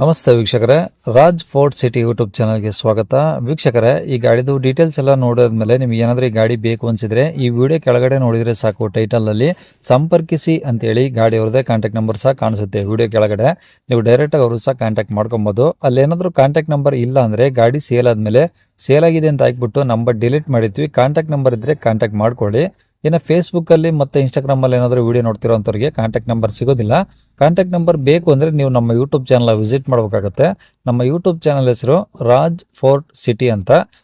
ನಮಸ್ತೆ ವೀಕ್ಷಕರೇ, Raj fort city YouTube ಚಾನಲ್ಗೆ ಸ್ವಾಗತ. ವೀಕ್ಷಕರೇ, ಈ ಗಾಡಿದು ಡೀಟೇಲ್ಸ್ ಎಲ್ಲ ನೋಡಿದ್ಮೇಲೆ ನಿಮ್ಗೆ ಏನಾದರೂ ಈ ಗಾಡಿ ಬೇಕು ಅನಿಸಿದ್ರೆ ಈ ವಿಡಿಯೋ ಕೆಳಗಡೆ ನೋಡಿದರೆ ಸಾಕು ಟೈಟಲ್ ಅಲ್ಲಿ ಸಂಪರ್ಕಿಸಿ ಅಂತೇಳಿ ಗಾಡಿ ಅವ್ರದೇ ಕಾಂಟ್ಯಾಕ್ಟ್ ನಂಬರ್ ಸಹ ಕಾಣಿಸುತ್ತೆ ವಿಡಿಯೋ ಕೆಳಗಡೆ. ನೀವು ಡೈರೆಕ್ಟಾಗಿ ಅವರು ಸಹ ಕಾಂಟ್ಯಾಕ್ಟ್ ಮಾಡ್ಕೊಬೋದು. ಅಲ್ಲೇನಾದರೂ ಕಾಂಟ್ಯಾಕ್ಟ್ ನಂಬರ್ ಇಲ್ಲ ಅಂದರೆ ಗಾಡಿ ಸೇಲ್ ಆದಮೇಲೆ ಸೇಲ್ ಆಗಿದೆ ಅಂತ ಹಾಕ್ಬಿಟ್ಟು ನಂಬರ್ ಡಿಲೀಟ್ ಮಾಡಿದ್ವಿ. ಕಾಂಟ್ಯಾಕ್ಟ್ ನಂಬರ್ ಇದ್ದರೆ ಕಾಂಟ್ಯಾಕ್ಟ್ ಮಾಡ್ಕೊಳ್ಳಿ. ಇನ್ನು ಫೇಸ್ಬುಕ್ಕಲ್ಲಿ ಮತ್ತು ಮತ್ತೆ ಇನ್ಸ್ಟಾಗ್ರಾಮ್ ಅಲ್ಲಿ ಏನಾದರೂ ವಿಡಿಯೋ ನೋಡ್ತಿರೋಂಥವ್ರಿಗೆ ಕಾಂಟ್ಯಾಕ್ಟ್ ನಂಬರ್ ಸಿಗೋದಿಲ್ಲ. ಕಾಂಟ್ಯಾಕ್ಟ್ ನಂಬರ್ ಬೇಕು ಅಂದರೆ ನೀವು ನಮ್ಮ ಯೂಟ್ಯೂಬ್ ಚಾನಲ್ ವಿಸಿಟ್ ಮಾಡಬೇಕಾಗುತ್ತೆ. ನಮ್ಮ ಯೂಟ್ಯೂಬ್ ಚಾನಲ್ ಹೆಸರು ರಾಜ್ ಫೋರ್ಟ್ ಸಿಟಿ ಅಂತ.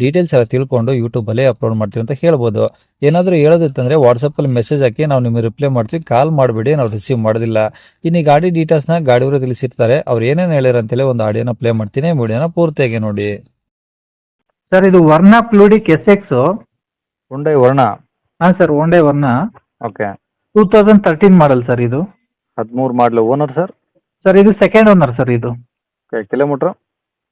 ಡೀಟೇಲ್ಸ್ ಎಲ್ಲ ತಿಳ್ಕೊಂಡು ಯೂಟ್ಯೂಬ್ ಅಲ್ಲಿ ಅಪ್ಲೋಡ್ ಮಾಡ್ತೀವಿ ಅಂತ ಹೇಳ್ಬೋದು. ಏನಾದರೂ ಹೇಳೋದಿತ್ತಂದ್ರೆ ವಾಟ್ಸಪ್ ಅಲ್ಲಿ ಮೆಸೇಜ್ ಹಾಕಿ ನಾವು ನಿಮಗೆ ರಿಪ್ಲೈ ಮಾಡ್ತೀವಿ. ಕಾಲ್ ಮಾಡಬೇಡಿ ನಾವು ರಿಸೀವ್ ಮಾಡೋದಿಲ್ಲ. ಇನ್ನು ಈ ಗಾಡಿ ಡೀಟೇಲ್ಸ್ನ ಗಾಡಿಯವರು ತಿಳಿಸಿರ್ತಾರೆ. ಅವ್ರು ಏನೇನು ಹೇಳಿರ ಅಂತೇಳಿ ಒಂದು ಆಡಿಯೋನ ಪ್ಲೇ ಮಾಡ್ತೀನಿ ವಿಡಿಯೋನ ಪೂರ್ತಿಯಾಗಿ ನೋಡಿ. ಸರ್ ಇದು ವರ್ಣ ಫ್ಲೂಡಿಕ್ ಎಸ್ ಎಕ್ಸ್ ಒಂಡೈ ವರ್ಣ ಹಾಂ sir Hyundai Verna okay two thousand thirteen model sir ಇದು. ಹದಿಮೂರು ಮಾಡಲು ಓನರ್ ಸರ್ ಸರ್ ಇದು ಸೆಕೆಂಡ್ ಓನರ್ ಸರ್ ಇದು. ಓಕೆ ಕಿಲೋಮೀಟ್ರ್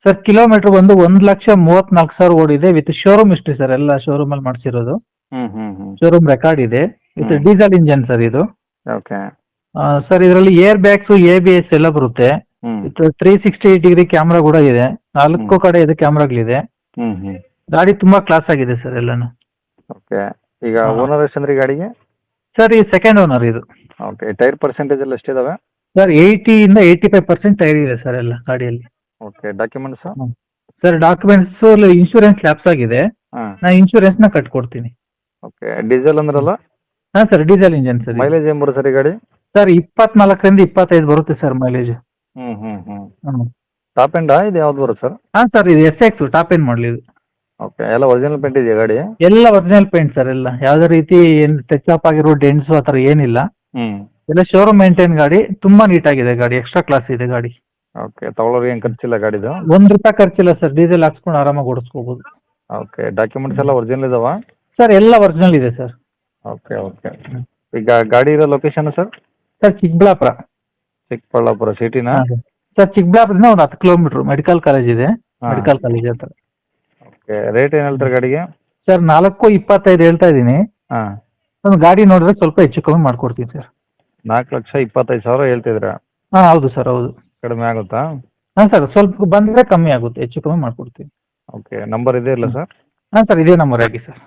ಸರ್ ಕಿಲೋಮೀಟರ್ ಬಂದು ಒಂದ್ ಲಕ್ಷ ಮೂವತ್ನಾಲ್ಕು ಸಾವಿರ ಓಡಿದೆ ವಿತ್ ಶೋರೂಮ್ ಹಿಸ್ಟ್ರಿ ಸರ್ ಎಲ್ಲ ಶೋರೂಮಲ್ಲಿ ಮಾಡಿಸಿರೋದು. ಮಾಡ್ಸಿರೋದು ಶೋರೂಮ್ ರೆಕಾರ್ಡ್ ಇದೆ with hmm. Diesel engine sir ಇದು. ಓಕೆ ಸರ್ ಇದರಲ್ಲಿ air bags A B S ಎಲ್ಲ ಬರುತ್ತೆ. With three sixty degree camera ಕೂಡ ಇದೆ. ನಾಲ್ಕು ಕಡೆ ಇದೆ ಕ್ಯಾಮ್ರಾಗಳಿದೆ ಗಾಡಿ ತುಂಬಾ ಕ್ಲಾಸ್ ಆಗಿದೆ ಸರ್ ಎಲ್ಲಾನು. ಓಕೆ ಈಗ ಹಾ. ಓನರ್ ಎಷ್ಟಂದ್ರೆ ಗಾಡಿಗೆ? ಸರ್ ಈ ಸೆಕೆಂಡ್ ಓನರ್ ಇದು. ಓಕೆ ಟೈರ್ ಪರ್ಸೆಂಟೇಜ್ ಎಲ್ಲ ಎಷ್ಟಿದಾವೆ? ಸರ್ ಏಯ್ಟಿಯಿಂದ ಏಯ್ಟಿ ಫೈವ್ ಪರ್ಸೆಂಟ್ ಟೈರ್ ಇದೆ ಸರ್ ಎಲ್ಲ ಗಾಡಿಯಲ್ಲಿ. Okay documents sir documents insurance lapse ಆಗಿದೆ. ಹಾಂ. ನಾ ಇನ್ಶೂರೆನ್ಸ್ನ ಕಟ್ಕೊಡ್ತೀನಿ. ಓಕೆ ಡೀಸೆಲ್ ಅಂದ್ರಲ್ಲ? ಹಾಂ sir diesel engine sir mileage ಏನು ಬರುತ್ತೆ ಸರ್ ಈ ಗಾಡಿ? ಸರ್ ಇಪ್ಪತ್ನಾಲ್ಕರಿಂದ ಇಪ್ಪತ್ತೈದು ಬರುತ್ತೆ ಸರ್ ಮೈಲೇಜ್ ಹ್ಞೂ ಹ್ಞೂ ಹ್ಞೂ ಹ್ಞೂ ಟಾಪ್ ಎಂಡಾ ಇದು ಯಾವ್ದು ಬರುತ್ತೆ ಸರ್ ಹಾಂ ಸರ್ ಇದು ಎಸ್ ಎಕ್ಸ್ ಟಾಪ್ ಎಂಡ್ ಮಾಡಲಿ ಇದು. ಓಕೆ ಎಲ್ಲ ಒರಿಜಿನಲ್ ಪೇಂಟ್ ಇದೆಯಾ ಗಾಡಿ? ಎಲ್ಲ ಒರಿಜಿನಲ್ ಪೇಂಟ್ ಸರ್ ಎಲ್ಲ. ಯಾವುದೇ ರೀತಿ ಏನು ಟಚ್ ಅಪ್ ಆಗಿರೋ ಡೆಂಟ್ಸು ಆ ಥರ ಏನಿಲ್ಲ. ಹ್ಞೂ ಎಲ್ಲ ಶೋರೂಮ್ ಮೇಂಟೈನ್ ಗಾಡಿ. ತುಂಬಾ ನೀಟಾಗಿದೆ ಗಾಡಿ ಎಕ್ಸ್ಟ್ರಾ ಕ್ಲಾಸ್ ಇದೆ ಗಾಡಿ. ಓಕೆ ತಗೊಳ್ಳೋರು ಏನು ಖರ್ಚಿಲ್ಲ ಗಾಡಿದು? ಒಂದ್ ರೂಪಾಯಿ ಖರ್ಚಿಲ್ಲ ಸರ್ ಡೀಸೆಲ್ ಹಾಕ್ಸ್ಕೊಂಡು ಆರಾಮಾಗಿ ಓಡಿಸ್ಕೋಬಹುದು ಓಕೆ ಡಾಕ್ಯುಮೆಂಟ್ಸ್ ಎಲ್ಲ ಒರಿಜಿನಲ್ ಇದಾವ? ಸರ್ ಎಲ್ಲ ಒರಿಜಿನಲ್ ಇದೆ ಸರ್ ಓಕೆ ಓಕೆ ಈಗ ಗಾಡಿ ಇರೋ location sir sir Chikkaballapura. Chikkaballapura ಸಿಟಿನಾ sir ಚಿಕ್ಕಬಳ್ಳಾಪುರದಿಂದ ಒಂದು ಹತ್ತು ಕಿಲೋಮೀಟರ್ ಮೆಡಿಕಲ್ ಕಾಲೇಜ್ ಇದೆ. ಹಾ. ಮೆಡಿಕಲ್ ಕಾಲೇಜ್ ಹತ್ರ. ಓಕೆ ರೇಟ್ ಏನು ಹೇಳ್ತಾರೆ ಗಾಡಿಗೆ? ಸರ್ ನಾಲ್ಕು ಇಪ್ಪತ್ತೈದು ಹೇಳ್ತಾ ಇದ್ದೀನಿ. ಹಾಂ. ಒಂದು ಗಾಡಿ ನೋಡಿದ್ರೆ ಸ್ವಲ್ಪ ಹೆಚ್ಚು ಕಮ್ಮಿ ಮಾಡ್ಕೊಡ್ತೀನಿ ಸರ್ ನಾಲ್ಕು ಲಕ್ಷ ಇಪ್ಪತ್ತೈದು ಸಾವಿರ ಹೇಳ್ತಿದ್ರ ಹಾಂ ಹೌದು ಸರ್ ಹೌದು. ಕಡಿಮೆ ಆಗುತ್ತಾ? ಹಾಂ ಸರ್ ಸ್ವಲ್ಪ ಬಂದರೆ ಕಮ್ಮಿ ಆಗುತ್ತೆ ಹೆಚ್ಚು ಕಮ್ಮಿ ಮಾಡ್ಕೊಡ್ತೀನಿ ಓಕೆ ನಂಬರ್ ಇದೆ ಇಲ್ಲ ಸರ್? ಹಾಂ ಸರ್ ಇದೇ ನಂಬರ್ ಹಾಕಿ ಸರ್.